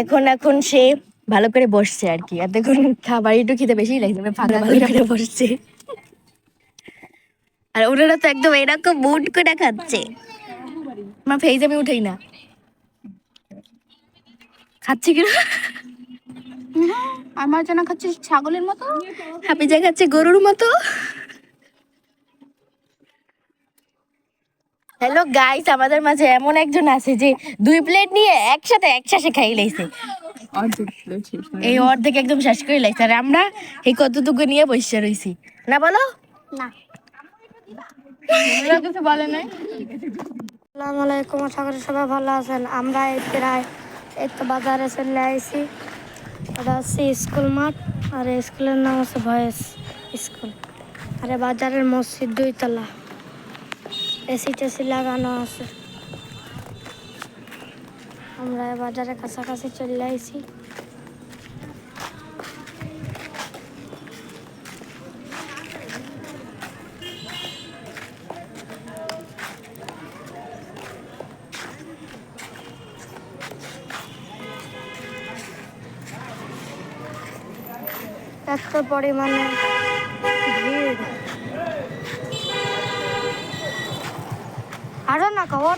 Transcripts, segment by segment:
এখন এখন সে ভালো করে বসছে আর কি। দেখুন খাবার একটু খেতে বেশি লাগছে ফাঁকা ভালো করে বসছে। আর ওনারা তো একদম এরকম মুড করে খাচ্ছে। আমার ফেজ আমি উঠেই না। খাচ্ছে কিনা আমার জানা খাচ্ছিস ছাগলের মতো। হাপি যা খাচ্ছে গরুর মতো। হ্যালো গাইস আমাদের মাঝে এমন একজন আছে যে দুই প্লেট নিয়ে একসাথে একসাথে খাই লাইছে। এই অর্ধেক একদম শেষ করে লাইছে। আর আমরা এই কতটুকু নিয়ে বসে রইছি? না বলো? না। কিছু বলে নাই। আসসালামু আলাইকুম আশা করি সবাই ভালো আছেন। আমরা এই প্রায় এই তো বাজারে চলে আইছি। এটা হচ্ছে স্কুল মাঠ আর স্কুলের নাম হচ্ছে ভয়েস স্কুল। আর বাজারের মসজিদ দুইতলা। এসি টেসি লাগানো আছে। আমরা এই বাজারের কাছাকাছি চলে আইছি। এত পরিমাণে না খবর?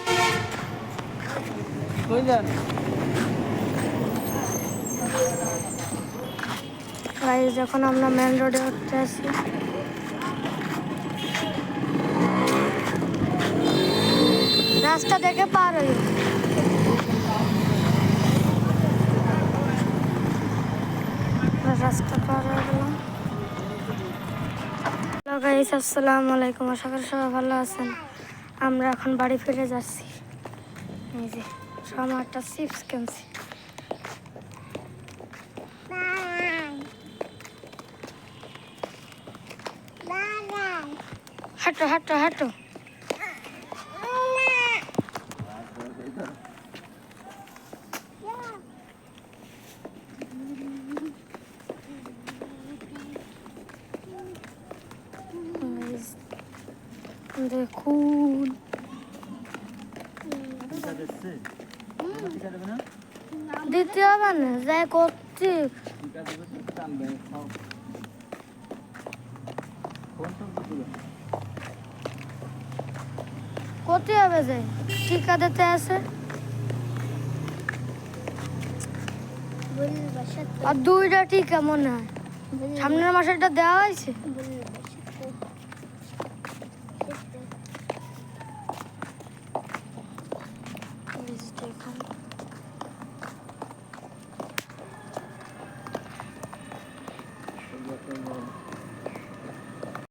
গাইজ যখন আমরা মেন রোডে উঠতে আসি রাস্তা দেখে পার হই। রাস্তা পার হয়ে গেলাম। আসসালামু আলাইকুম। আশা করি সবাই ভালো আছেন। আমরা এখন বাড়ি ফিরে যাচ্ছি। এই যে সব একটা চিপস কিনছি। হাঁটো হাঁটো হাঁটো। দেখুন। দিতে হবে না যাই করছি। করতে হবে যে টিকা দিতে আছে। আর দুইটা টিকা মনে হয়। সামনের মাসেরটা দেওয়া হয়েছে?